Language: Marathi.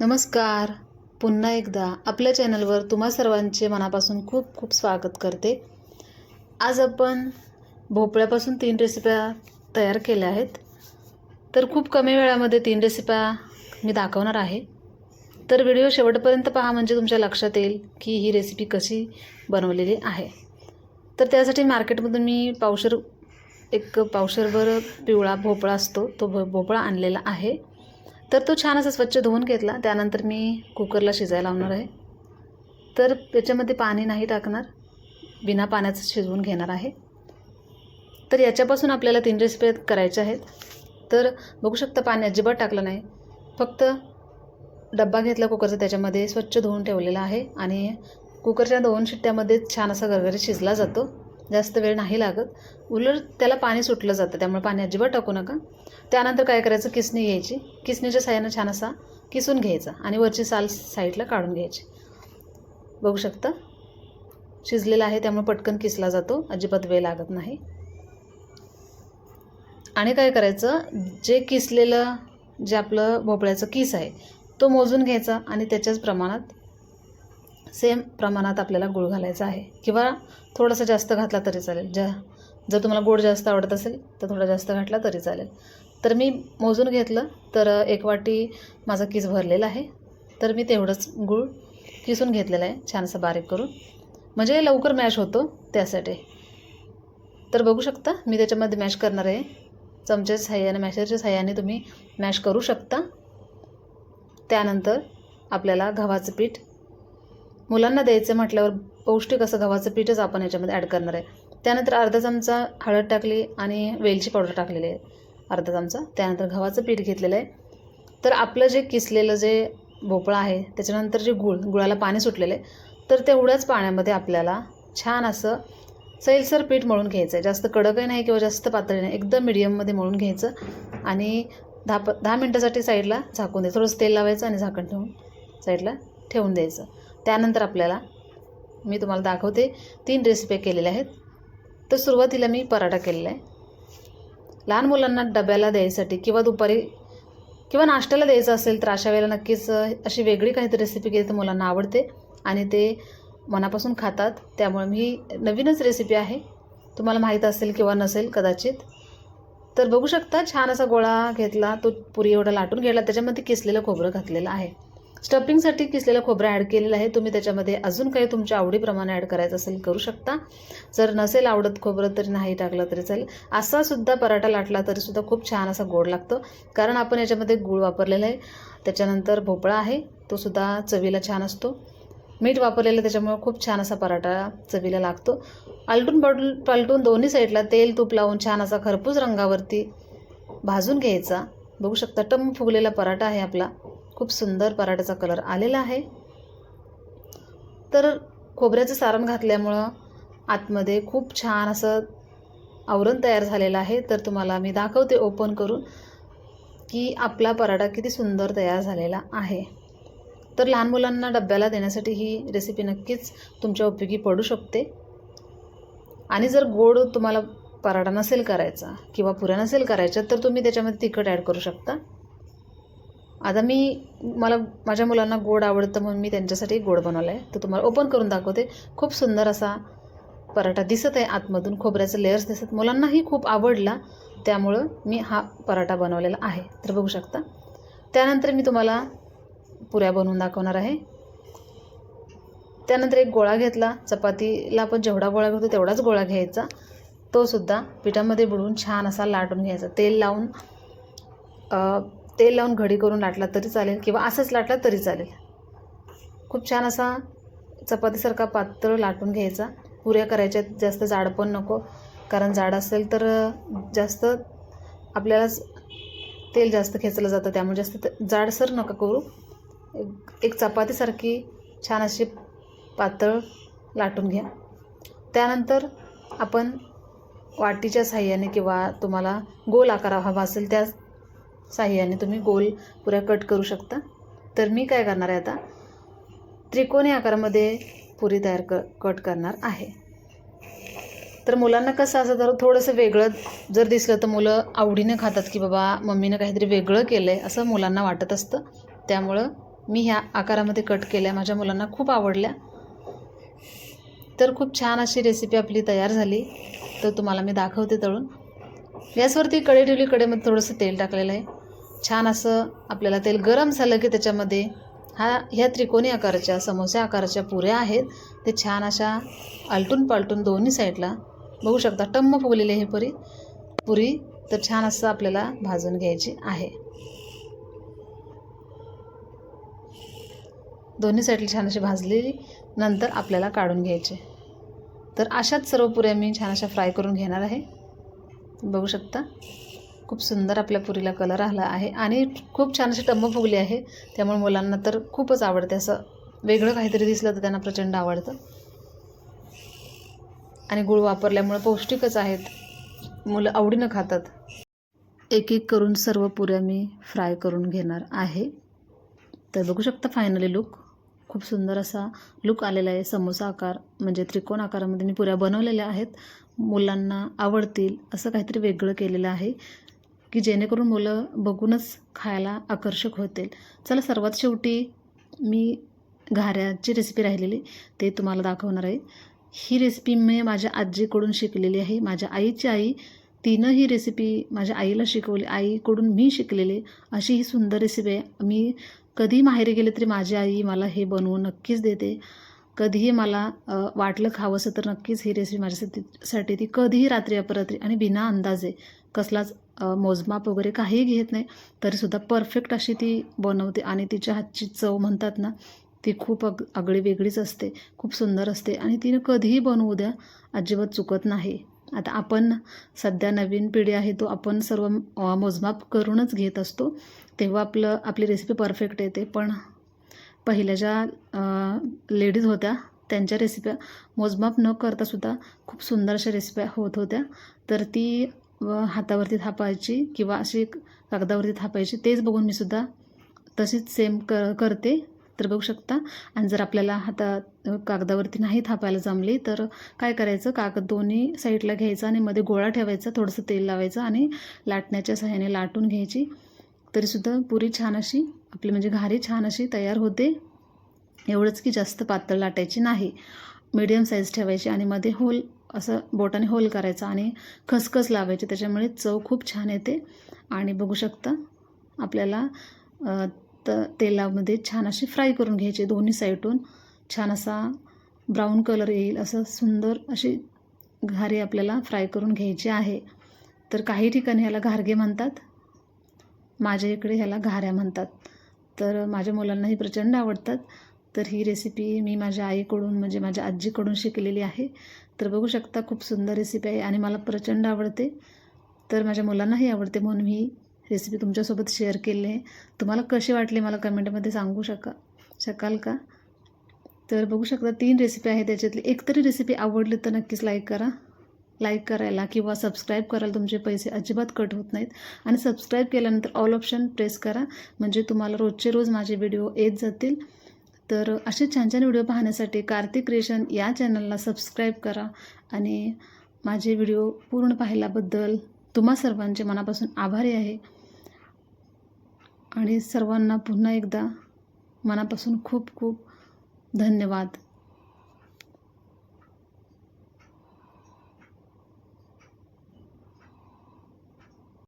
नमस्कार. पुन्हा एकदा आपल्या चॅनलवर तुम्हा सर्वांचे मनापासून खूप खूप स्वागत करते. आज आपण भोपळ्यापासून तीन रेसिप्या तयार केल्या आहेत. तर खूप कमी वेळामध्ये तीन रेसिप्या मी दाखवणार आहे. तर व्हिडिओ शेवटपर्यंत पहा म्हणजे तुमच्या लक्षात येईल की ही रेसिपी कशी बनवलेली आहे. तर त्यासाठी मार्केटमधून मी पावशर एक पावशरभर पिवळा भोपळा असतो तो भो भोपळा आणलेला आहे. तर तो छान असा स्वच्छ धुवून घेतला. त्यानंतर मी कुकरला शिजायला लावणार आहे. तर त्याच्यामध्ये पाणी नाही टाकणार. बिना पाण्याचं शिजवून घेणार आहे. तर याच्यापासून आपल्याला तीन रेसिपी करायच्या आहेत. तर बघू शकता पाणी अजिबात टाकलं नाही. फक्त डब्बा घेतला कुकरचा त्याच्यामध्ये स्वच्छ धुवून ठेवलेला आहे. आणि कुकरच्या दोन शिट्ट्यामध्ये छान असा गरगरीत शिजला जातो. जास्त वेळ नाही लागत. उलट त्याला पाणी सुटलं जातं त्यामुळे पाणी अजिबात टाकू नका. त्यानंतर काय करायचं? किसणी घ्यायची. किसणीच्या साह्यानं छान असा किसून घ्यायचा आणि वरची साल साईडला काढून घ्यायची. बघू शकता? शिजलेला आहे त्यामुळे पटकन किसला जातो. अजिबात वेळ लागत नाही. आणि काय करायचं? जे किसलेलं जे आपलं भोपळ्याचं किस आहे तो मोजून घ्यायचा आणि त्याच्याच प्रमाणात सेम प्रमाणात आपल्याला गूळ घालायचा आहे. किंवा थोडंसं जास्त घातला तरी चालेल. ज्या जर तुम्हाला गोड जास्त आवडत असेल तर थोडा जास्त घातला तरी चालेल. तर मी मोजून घेतलं तर एक वाटी माझा किस भरलेला आहे. तर मी तेवढंच गूळ किसून घेतलेलं आहे छानसं बारीक करून. म्हणजे लवकर मॅश होतो त्यासाठी. तर बघू शकता मी त्याच्यामध्ये मॅश करणार आहे. चमच्याच्या साह्याने मॅशरच्या साह्याने तुम्ही मॅश करू शकता. त्यानंतर आपल्याला गव्हाचं पीठ मुलांना द्यायचं म्हटल्यावर पौष्टिक असं गव्हाचं पीठच आपण याच्यामध्ये ॲड करणार आहे. त्यानंतर अर्धा चमचा हळद टाकली आणि वेलची पावडर टाकलेली आहे. अर्धा चमचा. त्यानंतर गव्हाचं पीठ घेतलेलं आहे. तर आपलं जे किसलेलं जे भोपळा आहे त्याच्यानंतर जे गुळ गुळाला पाणी सुटलेलं आहे तर तेवढ्याच पाण्यामध्ये आपल्याला छान असं सैलसर पीठ मळून घ्यायचं आहे जास्त कडकही नाही किंवा जास्त पातळी नाही एकदम मिडियममध्ये मळून घ्यायचं आणि दहा प दहा मिनटासाठी साईडला झाकून द्यायचं. थोडंसं तेल लावायचं आणि झाकण ठेवून साईडला ठेवून द्यायचं. त्यानंतर आपल्याला मी तुम्हाला दाखवते तीन रेसिपी केलेल्या आहेत. तर सुरुवातीला मी पराठा केलेला आहे. लहान मुलांना डब्याला द्यायसाठी किंवा दुपारी किंवा नाश्त्याला द्यायचं असेल तर अशा वेळेला नक्कीच अशी वेगळी काहीतरी रेसिपी केली तर मुलांना आवडते आणि ते मनापासून खातात. त्यामुळे मी नवीनच रेसिपी आहे. तुम्हाला माहीत असेल किंवा नसेल कदाचित. तर बघू शकता छान असा गोळा घेतला. तो पुरी एवढा लाटून घेतला त्याच्यामध्ये किसलेलं खोबरं घातलेलं आहे. स्टफिंगसाठी किसलेलं खोबरं ॲड केलेलं आहे. तुम्ही त्याच्यामध्ये अजून काही तुमच्या आवडीप्रमाणे ॲड करायचं असेल करू शकता. जर नसेल आवडत खोबरं तरी नाही टाकलं तरी चालेल. असा सुद्धा पराठा लाटला तरीसुद्धा खूप छान असा गोड लागतो. कारण आपण याच्यामध्ये गूळ वापरलेला आहे. त्याच्यानंतर भोपळा आहे. तो सुद्धा चवीला छान असतो. मीठ वापरलेलं त्याच्यामुळे खूप छान असा पराठा चवीला लागतो. आलटून पलटून पलटून दोन्ही साईडला तेल तूप लावून छान असा खरपूस रंगावरती भाजून घ्यायचा. बघू शकता टम फुगलेला पराठा आहे आपला. खूप सुंदर पराठ्याचा कलर आलेला आहे. तर खोबऱ्याचं सारण घातल्यामुळं आतमध्ये खूप छान असं आवरण तयार झालेलं आहे. तर तुम्हाला मी दाखवते ओपन करून की आपला पराठा किती सुंदर तयार झालेला आहे. तर लहान मुलांना डब्याला देण्यासाठी ही रेसिपी नक्कीच तुमच्या उपयोगी पडू शकते. आणि जर गोड तुम्हाला पराठा नसेल करायचा किंवा पुऱ्या नसेल करायच्या तर तुम्ही त्याच्यामध्ये तिखट ॲड करू शकता. आता मी मला माझ्या मुलांना गोड आवडतं म्हणून मी त्यांच्यासाठी गोड बनवलं आहे तर तुम्हाला ओपन करून दाखवते. खूप सुंदर असा पराठा दिसत आहे आतमधून. खोबऱ्याचे लेयर्स दिसत मुलांनाही खूप आवडला त्यामुळं मी हा पराठा बनवलेला आहे. तर बघू शकता. त्यानंतर मी तुम्हाला पुऱ्या बनवून दाखवणार आहे. त्यानंतर एक गोळा घेतला. चपातीला आपण जेवढा गोळा घेतो तेवढाच गोळा घ्यायचा. तो सुद्धा पिठामध्ये बुडवून छान असा लाटून घ्यायचा. तेल लावून तेल लावून घडी करून लाटला तरी चालेल किंवा असंच लाटला तरी चालेल. खूप छान असा चपातीसारखा पातळ लाटून घ्यायचा. पुऱ्या करायच्या जास्त जाड पण नको. कारण जाड असेल तर जास्त आपल्याला तेल जास्त खेचलं जातं. त्यामुळे जास्त जाडसर नका करू. एक चपातीसारखी छान अशी पातळ लाटून घ्या. त्यानंतर आपण वाटीच्या साह्याने किंवा तुम्हाला गोल आकार हवा असेल त्या साह्याने तुम्ही गोल पुऱ्या कट करू शकता. तर मी काय करणार आहे आता? त्रिकोणी आकारामध्ये पुरी तयार क कट करणार आहे. तर मुलांना कसं असं तर थोडंसं वेगळं जर दिसलं तर मुलं आवडीने खातात की बाबा मम्मीनं काहीतरी वेगळं केलं आहे असं मुलांना वाटत असतं. त्यामुळं मी ह्या आकारामध्ये कट केल्या. माझ्या मुलांना खूप आवडल्या. तर खूप छान अशी रेसिपी आपली तयार झाली. तर तुम्हाला मी दाखवते तळून. गॅसवरती कढई ठेवली. कडेमध्ये थोडंसं तेल टाकलेलं आहे. छान असं आपल्याला तेल गरम झालं की त्याच्यामध्ये हा ह्या त्रिकोणी आकाराच्या समोसा आकाराच्या पुऱ्या आहेत. ते छान अशा आलटून पालटून दोन्ही साईडला बघू शकता टम्म फुगलेले हे पुरी. पुरी तर छान असं आपल्याला भाजून घ्यायची आहे. दोन्ही साईडला छान अशी भाजलेली नंतर आपल्याला काढून घ्यायचे. तर अशाच सर्व पुऱ्या मी छान अशा फ्राय करून घेणार आहे. बघू शकता. खूप सुंदर आपल्या पुरीला कलर आला आहे आणि खूप छान अशी टम्म फुगली आहे. त्यामुळे मुलांना तर खूपच आवडते असं वेगळं काहीतरी दिसलं तर त्यांना प्रचंड आवडतं. आणि गुळ वापरल्यामुळे पौष्टिकच आहेत. मुलं आवडीनं खातात. एक एक करून सर्व पुऱ्या मी फ्राय करून घेणार आहे. तर बघू शकता फायनली लुक खूप सुंदर असा लुक आलेला आहे. समोसा आकार म्हणजे त्रिकोण आकारामध्ये मी पुऱ्या बनवलेल्या आहेत. मुलांना आवडतील असं काहीतरी वेगळं केलेलं आहे. की जेणेकरून मुलं बघूनच खायला आकर्षक होतील. चला सर्वात शेवटी मी घाऱ्याची रेसिपी राहिलेली ते तुम्हाला दाखवणार आहे. ही रेसिपी मी माझ्या आजीकडून शिकलेली आहे. माझ्या आईची आई तिनं ही रेसिपी माझ्या आईला शिकवली आईकडून मी शिकलेली. अशी ही सुंदर रेसिपी आहे. मी कधी माहेरी गेले तरी माझी आई मला हे बनवून नक्कीच देते. कधीही मला वाटलं खावंसं तर नक्कीच ही रेसिपी माझ्यासाठी ती कधीही रात्री अपरात्री आणि बिना अंदाजे कसलाच मोजमाप वगैरे काहीही घेत नाही तरीसुद्धा परफेक्ट अशी ती बनवते आणि तिच्या हातची चव म्हणतात ना ती खूप अग आगळी वेगळीच असते खूप सुंदर असते आणि तिनं कधीही बनवू द्या अजिबात चुकत नाही. आता आपण सध्या नवीन पिढी आहे तो आपण सर्व मोजमाप करूनच घेत असतो तेव्हा आपलं आपली रेसिपी परफेक्ट येते पण पहिल्या ज्या लेडीज होत्या त्यांच्या रेसिप्या मोजमाप न करतासुद्धा खूप सुंदर अशा रेसिप्या होत होत्या. तर ती हातावरती थापायची किंवा अशी कागदावरती थापायची तेच बघून मी सुद्धा तशीच सेम क करते. तर बघू शकता. आणि जर आपल्याला हातात कागदावरती नाही थापायला जमली तर काय करायचं? कागद दोन्ही साईडला घ्यायचा आणि मध्ये गोळा ठेवायचा थोडंसं तेल लावायचं आणि लाटण्याच्या सहाय्याने लाटून घ्यायची. तरीसुद्धा पुरी छान अशी आपली म्हणजे घारी छान अशी तयार होते. एवढंच की जास्त पातळ लाटायची नाही. मीडियम साईज ठेवायची आणि मध्ये होल असं बोटाने होल करायचा आणि खसखस लावायची. त्याच्यामुळे चव खूप छान येते. आणि बघू शकता आपल्याला त तेलामध्ये छान अशी फ्राय करून घ्यायची दोन्ही साईडून छान असा ब्राऊन कलर येईल असं सुंदर अशी घारी आपल्याला फ्राय करून घ्यायची आहे. तर काही ठिकाणी याला घारगे म्हणतात. माझ्या इकडे ह्याला घाऱ्या म्हणतात. तर माझ्या मुलांनाही प्रचंड आवडतात. तर ही रेसिपी मी माझ्या आईकडून म्हणजे माझ्या आजीकडून शिकलेली आहे. तर बघू शकता खूप सुंदर रेसिपी आहे आणि मला प्रचंड आवडते. तर माझ्या मुलांनाही आवडते म्हणून मी रेसिपी तुमच्यासोबत शेअर केली आहे. तुम्हाला कशी वाटली मला कमेंटमध्ये सांगू शका शकाल का? तर बघू शकता तीन रेसिपी आहे त्याच्यातली. एक तरी रेसिपी आवडली तर नक्कीच लाईक करा. लाईक करायला किंवा सबस्क्राईब करायला तुमचे पैसे अजिबात कट होत नाहीत. आणि सबस्क्राईब केल्यानंतर ऑल ऑप्शन प्रेस करा. म्हणजे तुम्हाला रोजचे रोज माझे व्हिडिओ येत जातील. तर असे छान छान व्हिडिओ पाहण्यासाठी कार्तिक क्रिएशन या चॅनलला सबस्क्राईब करा. आणि माझे व्हिडिओ पूर्ण पाहिल्याबद्दल तुम्हा सर्वांचे मनापासून आभारी आहे. आणि सर्वांना पुन्हा एकदा मनापासून खूप खूप धन्यवाद.